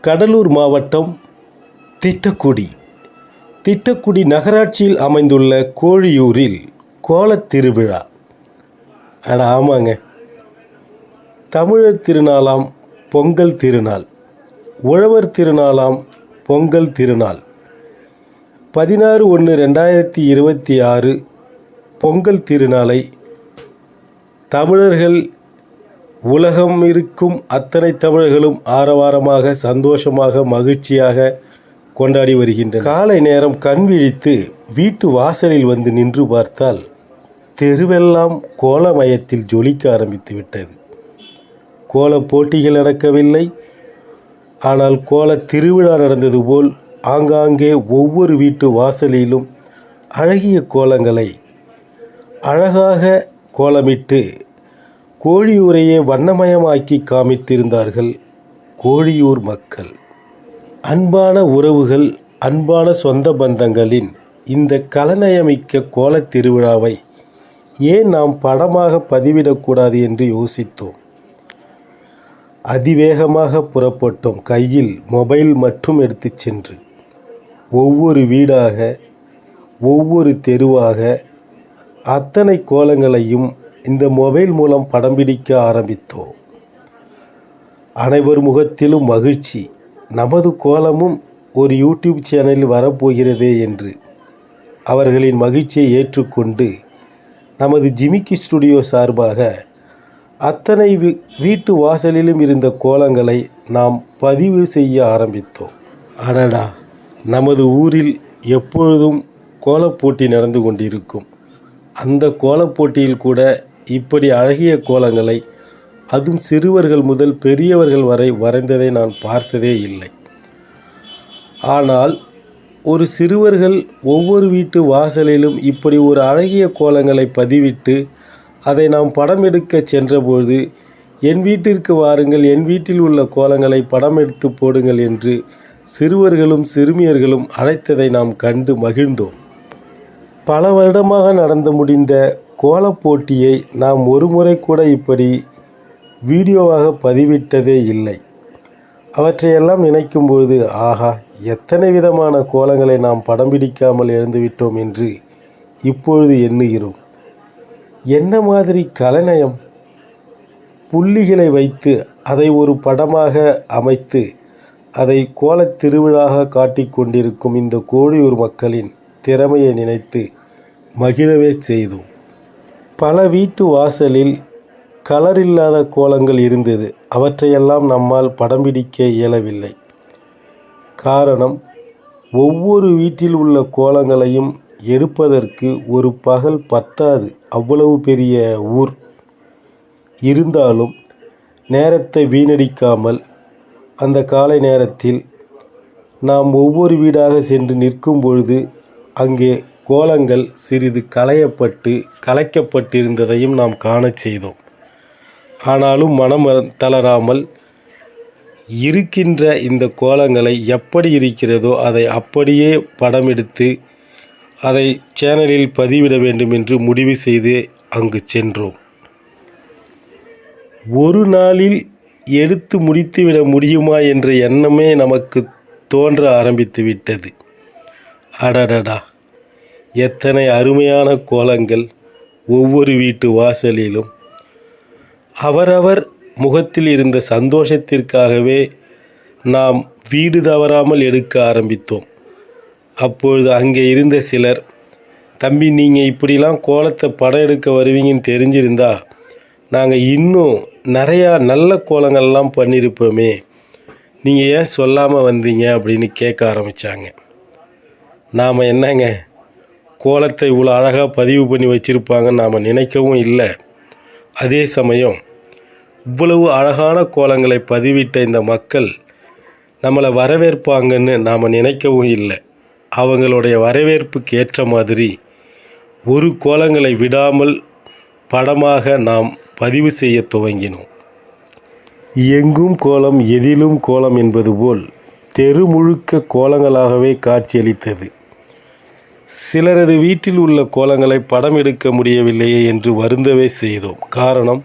கடலூர் மாவட்டம் திட்டக்குடி. திட்டக்குடி நகராட்சியில் அமைந்துள்ள கோழியூரில் கோலத் திருவிழா. அட ஆமாங்க. தமிழர் திருநாளாம் பொங்கல் திருநாள். உழவர் திருநாளாம் பொங்கல் திருநாள். பதினாறு ஒன்று ரெண்டாயிரத்தி இருபத்தி ஆறு பொங்கல் திருநாளை தமிழர்கள் உலகம் இருக்கும் அத்தனை தமிழர்களும் ஆரவாரமாக சந்தோஷமாக மகிழ்ச்சியாக கொண்டாடி வருகின்றனர். காலை நேரம் கண் விழித்து வீட்டு வாசலில் வந்து நின்று பார்த்தால் தெருவெல்லாம் கோலமயத்தில் ஜொலிக்க ஆரம்பித்து விட்டது. கோலப் போட்டிகள் நடக்கவில்லை. ஆனால் கோல திருவிழா நடந்தது போல் ஆங்காங்கே ஒவ்வொரு வீட்டு வாசலிலும் அழகிய கோலங்களை அழகாக கோலமிட்டு கோழியூரையே வண்ணமயமாக்கி காமித்திருந்தார்கள் கோழியூர் மக்கள். அன்பான உறவுகள் அன்பான சொந்த பந்தங்களின் இந்த கலநயமிக்க கோலத் திருவிழாவை ஏன் நாம் படமாக பதிவிடக்கூடாது என்று யோசித்தோம். அதிவேகமாக புறப்பட்டோம் கையில் மொபைல் மட்டும் எடுத்துச் சென்று. ஒவ்வொரு வீடாக ஒவ்வொரு தெருவாக அத்தனை கோலங்களையும் இந்த மொபைல் மூலம் படம் பிடிக்க ஆரம்பித்தோம். அனைவர் முகத்திலும் மகிழ்ச்சி. நமது கோலமும் ஒரு யூடியூப் சேனலில் வரப்போகிறதே என்று அவர்களின் மகிழ்ச்சியை ஏற்றுக்கொண்டு நமது ஜிமிக்கி ஸ்டுடியோ சார்பாக அத்தனை வீ வீட்டு வாசலிலும் இருந்த கோலங்களை நாம் பதிவு செய்ய ஆரம்பித்தோம். அடடா! நமது ஊரில் எப்பொழுதும் கோலப்போட்டி நடந்து கொண்டிருக்கும். அந்த கோலப்போட்டியில் கூட இப்படி அழகிய கோலங்களை அதுவும் சிறுவர்கள் முதல் பெரியவர்கள் வரை வரைந்ததை நான் பார்த்ததே இல்லை. ஆனால் ஒரு சிறுவர்கள் ஒவ்வொரு வீட்டு வாசலிலும் இப்படி ஒரு அழகிய கோலங்களை பதிவிட்டு அதை நாம் படம் எடுக்க சென்றபொழுது என் வீட்டிற்கு வாருங்கள் என் வீட்டில் உள்ள கோலங்களை படம் எடுத்து போடுங்கள் என்று சிறுவர்களும் சிறுமியர்களும் அழைத்ததை நாம் கண்டு மகிழ்ந்தோம். பல வருடமாக நடந்து முடிந்த கோலப் போட்டியை நாம் ஒருமுறை கூட இப்படி வீடியோவாக பதிவிட்டதே இல்லை. அவற்றையெல்லாம் நினைக்கும்போது ஆகா எத்தனை விதமான கோலங்களை நாம் படம் பிடிக்காமல் இழந்துவிட்டோம் என்று இப்பொழுது எண்ணுகிறோம். என்ன மாதிரி கலைநயம். புள்ளிகளை வைத்து அதை ஒரு படமாக அமைத்து அதை கோலத் திருவிழாக காட்டிக்கொண்டிருக்கும் இந்த கோழியூர் மக்களின் திறமையை நினைத்து மகிழவே செய்தோம். பல வீட்டு வாசலில் கலர் இல்லாத கோலங்கள் இருந்தது. அவற்றையெல்லாம் நம்மால் படம் பிடிக்க இயலவில்லை. காரணம் ஒவ்வொரு வீட்டில் உள்ள கோலங்களையும் எடுப்பதற்கு ஒரு பகல் பத்தாது. அவ்வளவு பெரிய ஊர். இருந்தாலும் நேரத்தை வீணடிக்காமல் அந்த காலை நேரத்தில் நாம் ஒவ்வொரு வீடாக சென்று நிற்கும் பொழுது அங்கே கோலங்கள் சிறிது களையப்பட்டு கலைக்கப்பட்டிருந்ததையும் நாம் காணச் செய்தோம். ஆனாலும் மனம் தளராமல் இருக்கின்ற இந்த கோலங்களை எப்படி இருக்கிறதோ அதை அப்படியே படம் எடுத்து அதை சேனலில் பதிவிட வேண்டும் என்று முடிவு செய்து அங்கு சென்றோம். ஒரு நாளில் எடுத்து முடித்துவிட முடியுமா என்ற எண்ணமே நமக்கு தோன்ற ஆரம்பித்து விட்டது அடடடா! எத்தனை அருமையான கோலங்கள் ஒவ்வொரு வீட்டு வாசலிலும். அவரவர் முகத்தில் இருந்த சந்தோஷத்திற்காகவே நாம் வீடு தவறாமல் எடுக்க ஆரம்பித்தோம். அப்பொழுது அங்கே இருந்த சிலர் தம்பி நீங்கள் இப்படிலாம் கோலத்தை படம் எடுக்க வருவீங்கன்னு தெரிஞ்சிருந்தா நாங்கள் இன்னும் நிறையா நல்ல கோலங்கள்லாம் பண்ணியிருப்போமே நீங்கள் ஏன் சொல்லாமல் வந்தீங்க? அப்படின்னு கேட்க ஆரம்பித்தாங்க நாம் என்னங்க கோலத்தை இவ்வளோ அழகாக பதிவு பண்ணி வச்சுருப்பாங்கன்னு நாம் நினைக்கவும் இல்லை. அதே சமயம் இவ்வளவு அழகான கோலங்களை பதிவிட்ட இந்த மக்கள் நம்மளை வரவேற்பாங்கன்னு நாம் நினைக்கவும் இல்லை. அவங்களுடைய வரவேற்புக்கு ஏற்ற மாதிரி ஒரு கோலங்களை விடாமல் படமாக நாம் பதிவு செய்ய துவங்கினோம். எங்கும் கோலம் எதிலும் கோலம் என்பது போல் தெரு முழுக்க கோலங்களாகவே காட்சியளித்தது. சிலரது வீட்டில் உள்ள கோலங்களை படம் எடுக்க முடியவில்லையே என்று வருந்தவே செய்தோம். காரணம்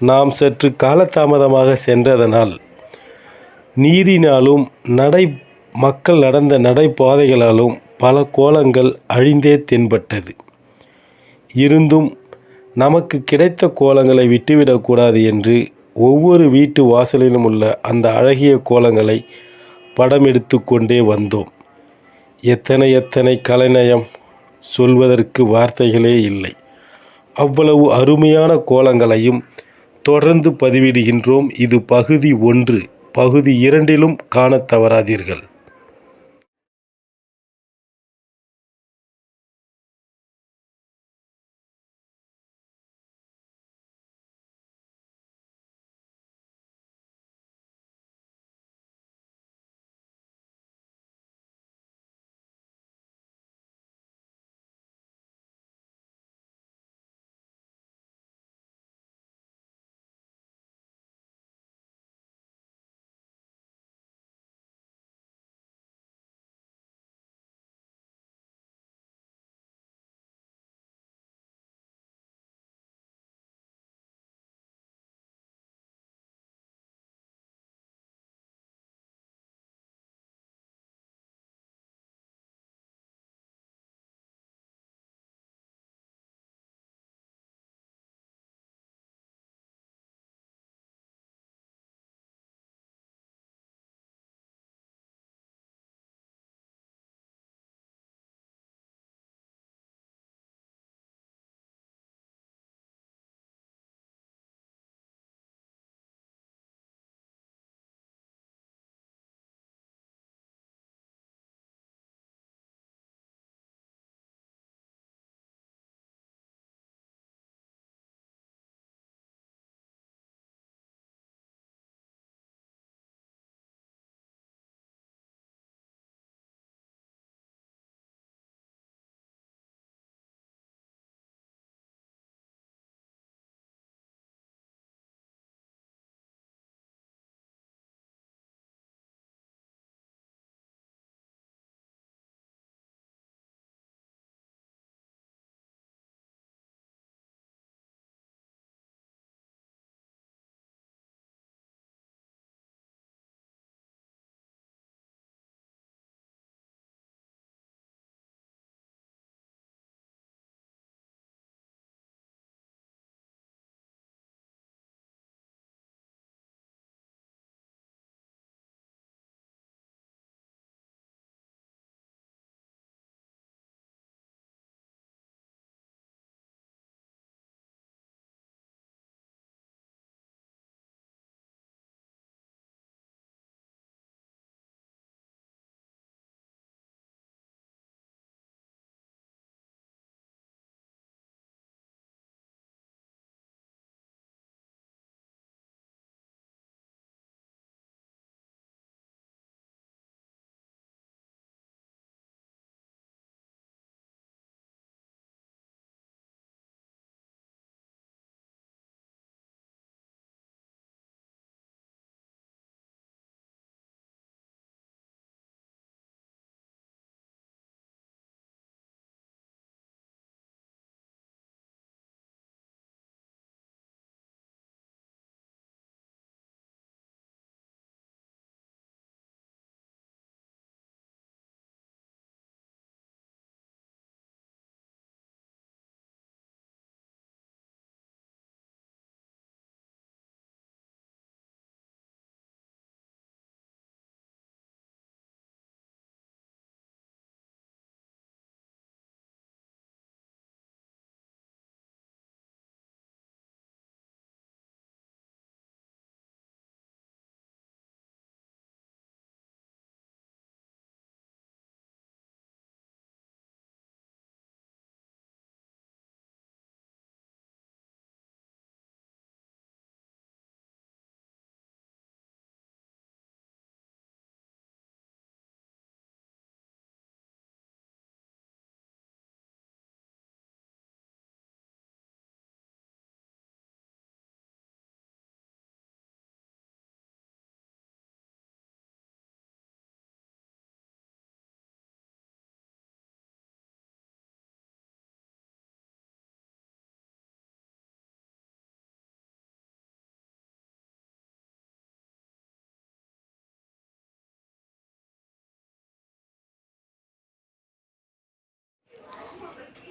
நாம் சற்று காலதாமதமாக சென்றதனால் நீரினாலும் நடை மக்கள் நடந்த நடைபாதைகளாலும் பல கோலங்கள் அழிந்தே தென்பட்டது. இருந்தும் நமக்கு கிடைத்த கோலங்களை விட்டுவிடக்கூடாது என்று ஒவ்வொரு வீட்டு வாசலிலும் உள்ள அந்த அழகிய கோலங்களை படம் எடுத்து கொண்டே வந்தோம். எத்தனை எத்தனை கலைநயம் சொல்வதற்கு வார்த்தைகளே இல்லை. அவ்வளவு அருமையான கோலங்களையும் தொடர்ந்து பதிவிடுகின்றோம். இது பகுதி ஒன்று. பகுதி இரண்டிலும் காணத் தவறாதீர்கள்.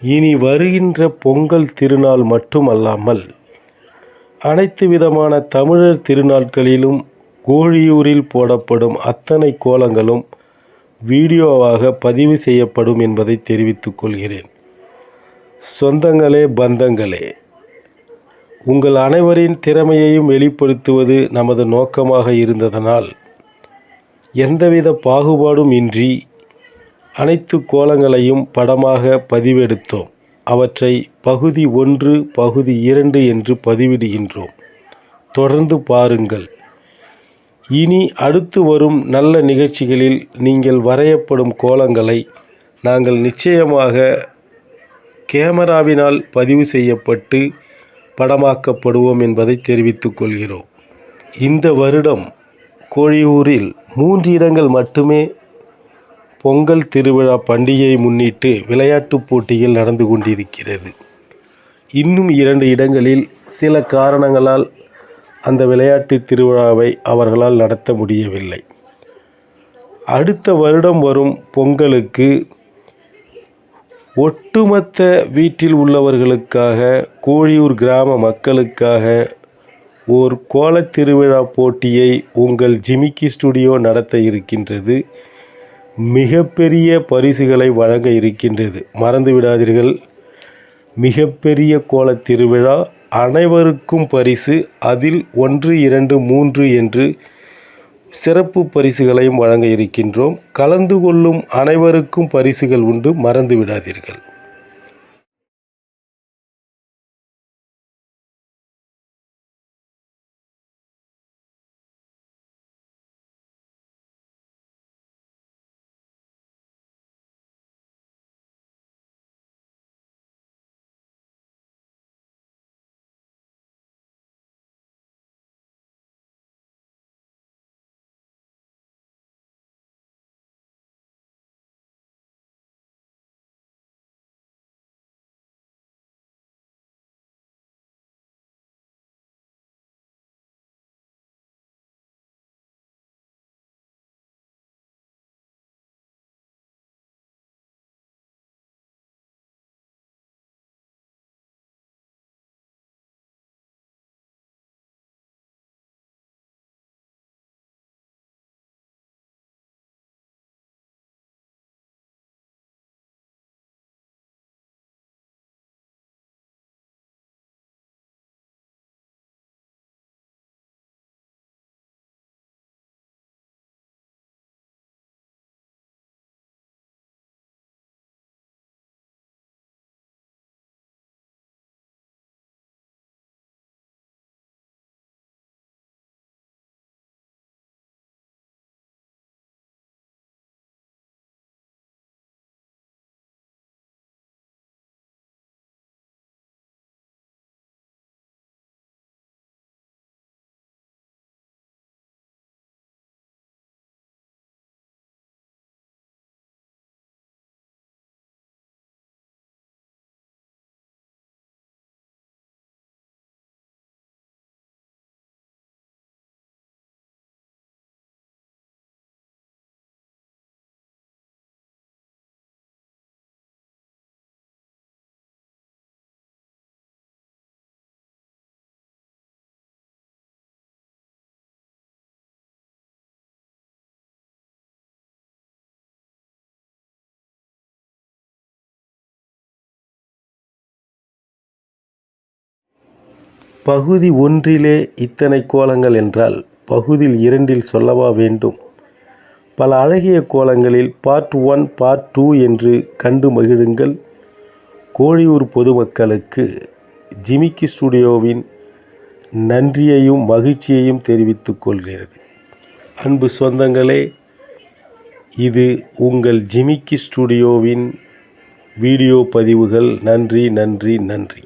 இனி வருகின்ற பொங்கல் திருநாள் மட்டுமல்லாமல் அனைத்து விதமான தமிழர் திருநாட்களிலும் கோழியூரில் போடப்படும் அத்தனை கோலங்களும் வீடியோவாக பதிவு செய்யப்படும் என்பதை தெரிவித்துக் கொள்கிறேன். சொந்தங்களே பந்தங்களே உங்கள் அனைவரின் திறமையையும் வெளிப்படுத்துவது நமது நோக்கமாக இருந்ததனால் எந்தவித பாகுபாடும் இன்றி அனைத்து கோலங்களையும் படமாக பதிவெடுத்தோம். அவற்றை பகுதி ஒன்று பகுதி இரண்டு என்று பதிவிடுகின்றோம். தொடர்ந்து பாருங்கள். இனி அடுத்து வரும் நல்ல நிகழ்ச்சிகளில் நீங்கள் வரையப்படும் கோலங்களை நாங்கள் நிச்சயமாக கேமராவினால் பதிவு செய்யப்பட்டு படமாக்கப்படுவோம் என்பதை தெரிவித்துக் கொள்கிறோம். இந்த வருடம் கோழியூரில் மூன்று இடங்கள் மட்டுமே பொங்கல் திருவிழா பண்டிகையை முன்னிட்டு விளையாட்டுப் போட்டிகள் நடந்து கொண்டிருக்கிறது. இன்னும் இரண்டு இடங்களில் சில காரணங்களால் அந்த விளையாட்டு திருவிழாவை அவர்களால் நடத்த முடியவில்லை. அடுத்த வருடம் வரும் பொங்கலுக்கு ஒட்டுமொத்த வீட்டில் உள்ளவர்களுக்காக கோழியூர் கிராம மக்களுக்காக ஓர் கோலத் திருவிழா போட்டியை உங்கள் ஜிமிக்கி ஸ்டுடியோ நடத்த இருக்கின்றது. மிகப்பெரிய பரிசுகளை வழங்க இருக்கின்றது. மறந்து விடாதீர்கள் மிகப்பெரிய கோலத் திருவிழா அனைவருக்கும் பரிசு. அதில் ஒன்று இரண்டு மூன்று என்று சிறப்பு பரிசுகளையும் வழங்க இருக்கின்றோம். கலந்து கொள்ளும் அனைவருக்கும் பரிசுகள் உண்டு. மறந்து விடாதீர்கள் பகுதி ஒன்றிலே இத்தனை கோலங்கள் என்றால் பகுதியில் இரண்டில் சொல்லவா வேண்டும்? பல அழகிய கோலங்களில் பார்ட் ஒன் பார்ட் டூ என்று கண்டு மகிழுங்கள். கோழியூர் பொதுமக்களுக்கு ஜிமிக்கி ஸ்டுடியோவின் நன்றியையும் மகிழ்ச்சியையும் தெரிவித்துக் கொள்கிறது. அன்பு சொந்தங்களே இது உங்கள் ஜிமிக்கி ஸ்டுடியோவின் வீடியோ பதிவுகள். நன்றி நன்றி நன்றி.